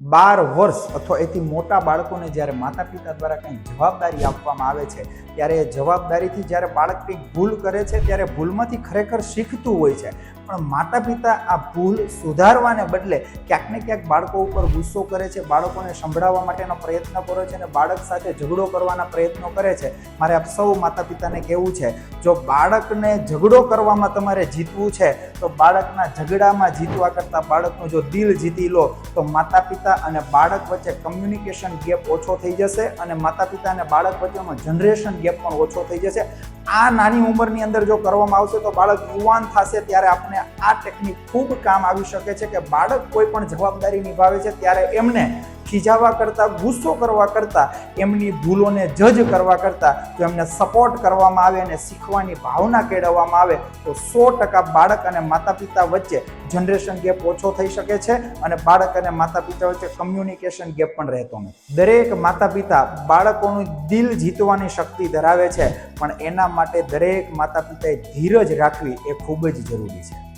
બાર વર્ષ અથવા એથી મોટા બાળકોને જ્યારે માતા પિતા દ્વારા કંઈ જવાબદારી આપવામાં આવે છે, ત્યારે એ જવાબદારીથી જ્યારે બાળક કંઈક ભૂલ કરે છે, ત્યારે ભૂલમાંથી ખરેખર શીખતું હોય છે. પણ માતા પિતા આ ભૂલ સુધારવાને બદલે ક્યાંક ને ક્યાંક બાળકો ઉપર ગુસ્સો કરે છે, બાળકોને સંભળાવવા માટેનો પ્રયત્ન કરે છે અને બાળક સાથે ઝઘડો કરવાના પ્રયત્નો કરે છે. મારે આપ સૌ માતા પિતાને કહેવું છે, જો બાળકને ઝઘડો કરવામાં તમારે જીતવું છે તો બાળકના ઝઘડામાં જીતવા કરતાં બાળકનું જો દિલ જીતી લો, તો માતા પિતા અને બાળક વચ્ચે કમ્યુનિકેશન ગેપ ઓછો થઈ જશે અને માતા પિતા અને બાળક વચ્ચેનો જનરેશન ગેપ પણ ઓછો થઈ જશે. આ નાની ઉંમરની અંદર જો કરવામાં આવશે તો બાળક યુવાન થશે ત્યારે આપણે આ ટેકનિક ખૂબ કામ આવી શકે છે કે બાળક કોઈ પણ જવાબદારી નિભાવે છે ત્યારે એમને ખીજાવા કરતાં, ગુસ્સો કરવા કરતાં, એમની ભૂલોને જજ કરવા કરતાં જો એમને સપોર્ટ કરવામાં આવે અને શીખવાની ભાવના કેળવવામાં આવે, તો સો ટકા બાળક અને માતા પિતા વચ્ચે જનરેશન ગેપ ઓછો થઈ શકે છે અને બાળક અને માતા પિતા વચ્ચે કમ્યુનિકેશન ગેપ પણ રહેતો નથી. દરેક માતા પિતા બાળકોનું દિલ જીતવાની શક્તિ ધરાવે છે, પણ એના માટે દરેક માતા પિતાએ ધીરજ રાખવી એ ખૂબ જ જરૂરી છે.